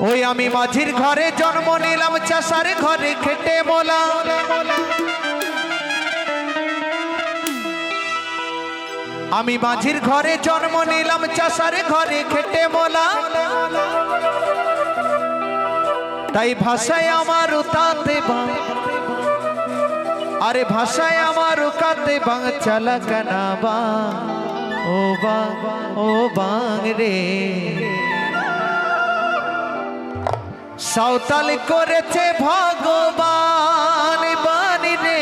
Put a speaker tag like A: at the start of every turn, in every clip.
A: ওই আমি মাঝির ঘরে জন্ম নিলাম, চাষার ঘরে খেটে মোলা। আমি মাঝির ঘরে জন্ম নিলাম, চাষার ঘরে খেটে মোলা। তাই ভাষায় আমার উতাতে বাং। আরে ভাষায় আমার উকাতে বাং চালা কানা বা। ও বা, ও বাং রে। সাঁওতাল করেছে ভগবান বাণী রে।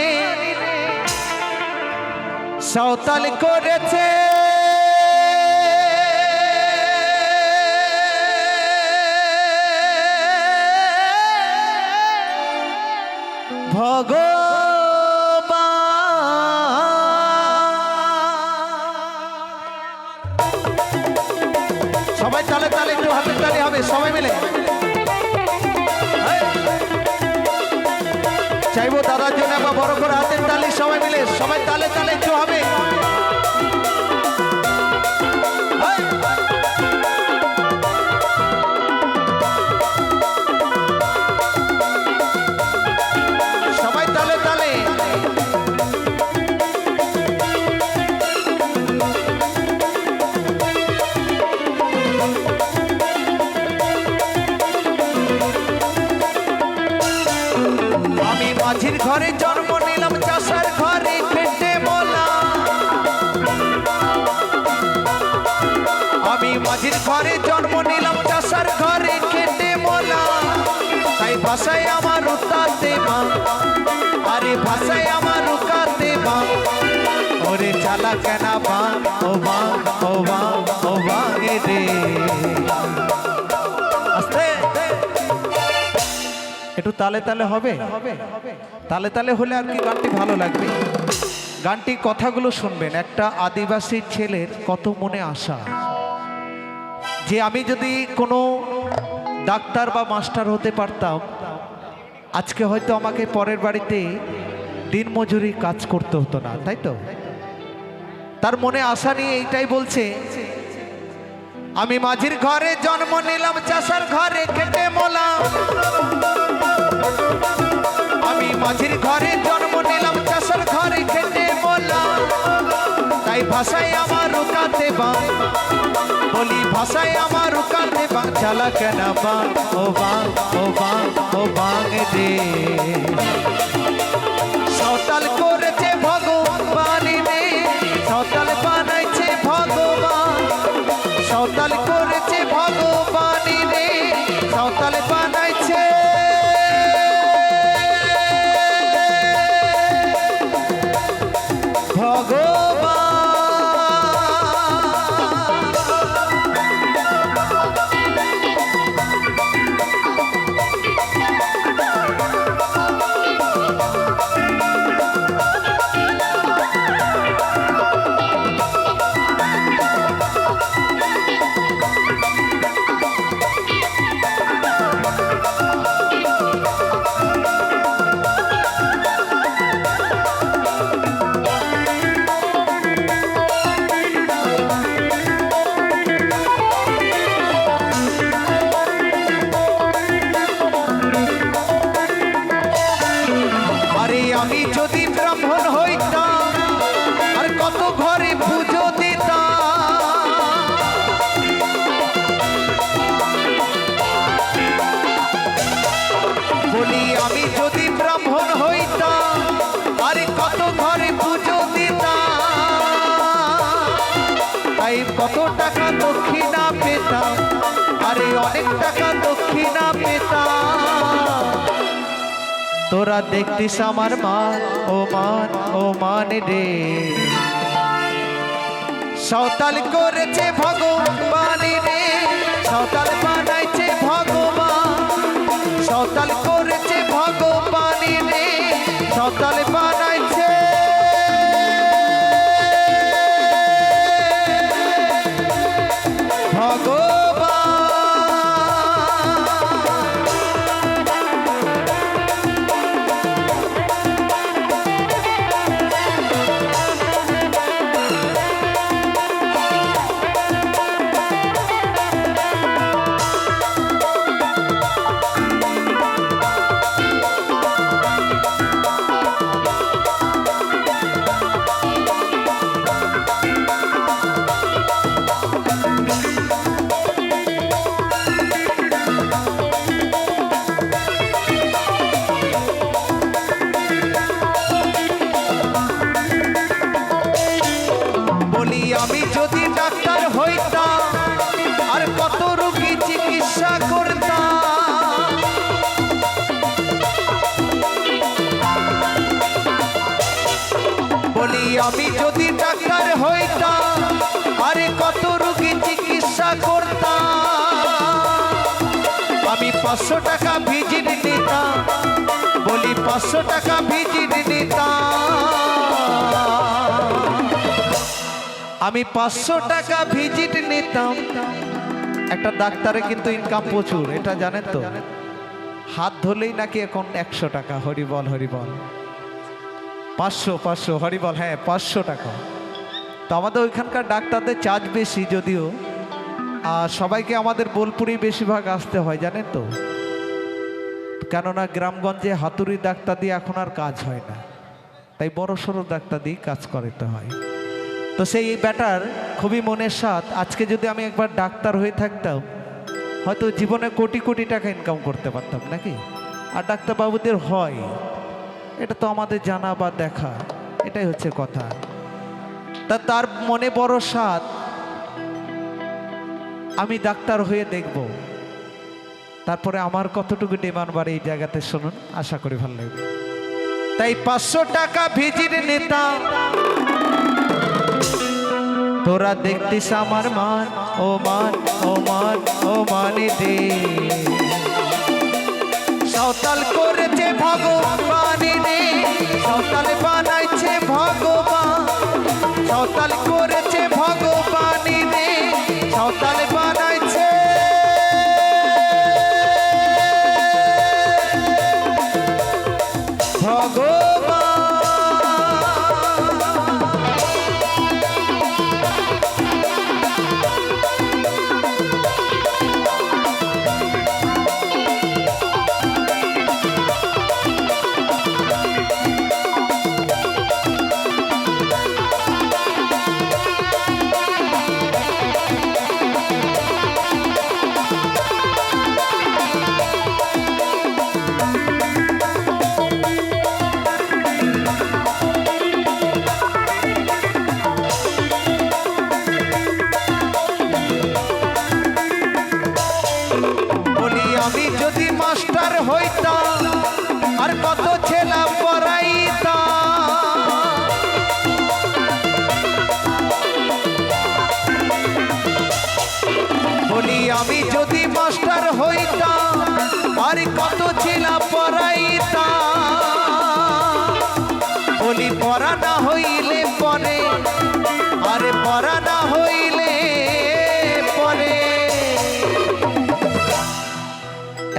A: সাঁওতাল করেছে দাদার জন্য একবার বড় করে হাতের তালি মাঝির ঘরে জন্ম নিলাম চাষার ঘরে খেটে মোলা তাই ভাষায় আমার উতাতে মা। আরে ভাষায় আমার উকাতে মা। ওরে চালা কেনা বা ও বা ও বা ও বা রে। একটু তালে তালে হবে? তালে তালে হলে আর কি গানটি ভালো লাগবে? গানটি কথাগুলো শুনবেন। একটা আদিবাসী ছেলের কত মনে আশা। যে আমি যদি কোনো ডাক্তার বা মাস্টার হতে পারতাম, আজকে হয়তো আমাকে পরের বাড়িতে দিনমজুরি কাজ করতে হতো না, তাই তো? তার মনে আশা নিয়ে এইটাই বলছে, আমি মাঝির ঘরে জন্ম নিলাম, চাষার ঘরে খেটে মোলাম আমি মাঝির ঘরে জন্ম ভাষায় আমার রুকাতে বা। বলি, ভাষায় আমার রুকাতে বা, চালা কেন বা, ও বা ও বা, ও বাং দে সতাল করেছে ভগবান রে, সাঁওতাল বানাইছে ভগবান। সতাল করেছে কত ঘরে পুজো দিতাম। তাই কত টাকা দক্ষিণা পেতাম, আরে অনেক টাকা দক্ষিণা পেতাম। তোরা দেখতিস আমার মান, ও মান ও মান রে। সাঁওতাল করেছে ভগবান আমি যদি ডাক্তার হইতাম, আরে কত রোগী চিকিৎসা করতাম। আমি পাঁচশো টাকা ভিজিট নিতাম, বলি পাঁচশো টাকা ভিজিট নিতাম। আমি পাঁচশো টাকা ভিজিট নিতাম। একটা ডাক্তারে কিন্তু ইনকাম প্রচুর, এটা জানেন তো? হাত ধরলেই নাকি এখন একশো টাকা হরিবল হরিবল পাঁচশো পাঁচশো হরিবল হ্যাঁ পাঁচশো টাকা। তো আমাদের ওইখানকার ডাক্তারদের চার্জ বেশি যদিও। আর সবাইকে আমাদের বোলপুরেই বেশিরভাগ আসতে হয়, জানেন তো? কেননা গ্রামগঞ্জে হাতুড়ি ডাক্তার দিয়ে এখন আর কাজ হয় না। তাই বড় সড়ো ডাক্তার দিয়ে কাজ করাতে হয়। তো সেই ব্যাটার খুবই মনের স্বাদ। আজকে যদি আমি একবার ডাক্তার হয়ে থাকতাম, হয়তো জীবনে কোটি কোটি টাকা ইনকাম করতে পারতাম, নাকি? আর ডাক্তারবাবুদের হয়। এটা তো আমাদের জানা বা দেখা। এটাই হচ্ছে কথা। তা তার মনে বড় স্বাদ। আমি ডাক্তার হয়ে দেখব। তারপরে আমার কতটুকু ডিমান্ড বাড়ে এই জায়গাতে শুনুন, আশা করি ভালো লাগবে। তাই পাঁচশো টাকা ভিজিট নেতা। তোরা দেখতিস আমার মান, ও মান ও মান, ও মানে দে সাঁওতাল করেছে ভগবান সাঁওতাল বানাইছে ভগবান। সাঁওতাল করেছে আমি যদি মাস্টার হইতাম, আর কত ছেলা পড়াইতাম বলি পড়া না হইলে পরে, আরে পড়া না হইলে পরে।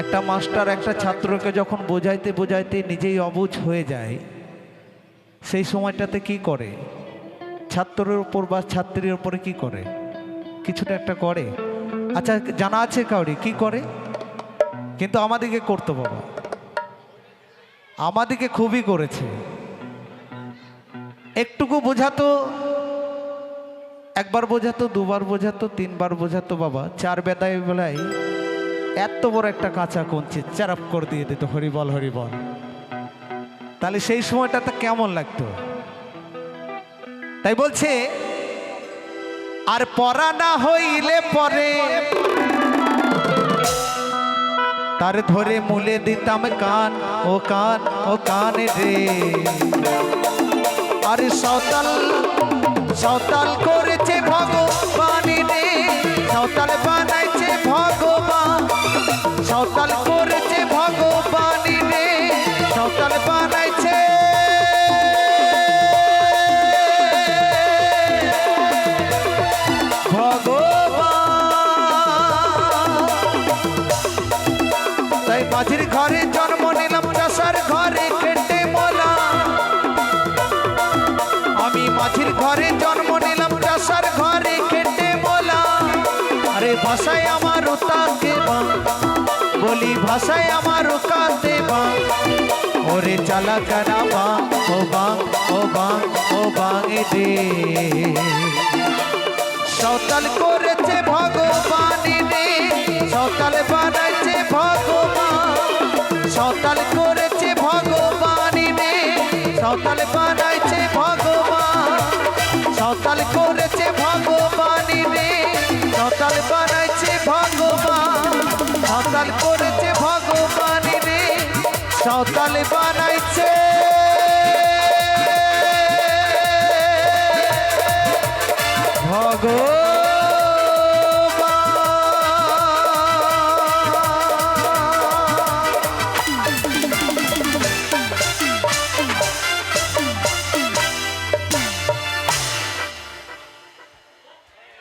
A: একটা মাস্টার একটা ছাত্রকে যখন বোঝাইতে বোঝাইতে নিজেই অবুঝ হয়ে যায়, সেই সময়টাতে কি করে? ছাত্রের উপর বা ছাত্রীর উপরে কি করে? কিছুটা একটা করে। আচ্ছা জানা আছে কাউরি? কি করে? কিন্তু আমাদেরকে করতো বাবা। আমাদেরকে খুবই করেছে। একটুকু বোঝাতো, একবার বোঝাতো, দুবার বোঝাতো, তিনবার বোঝাতো বাবা। চার বেদায় বেলায় এত বড় একটা কাঁচা কঞ্চি চারাপ করে দিয়ে দিত হরিবল হরিবল তাহলে সেই সময়টাতে কেমন লাগতো? তাই বলছে আর পরা না হইলে পরে। তার ধরে মুলে দিতাম কান, ও কান ও কান রে। আরে সাঁওতাল সাঁওতাল করেছে ভগবান রে। সাঁওতাল বানাইছে ভগবান। সাঁওতাল করেছে উতা দেবা। বলি ভাষায় আমার উকা দেবা। ওরে চালা কানা ও বাং ও বাং ও বাং দে। সকাল করেছে ভগবান রে সকাল বানাইছে ভগবান। সকাল করেছে ভগবান রে সকাল বানাইছে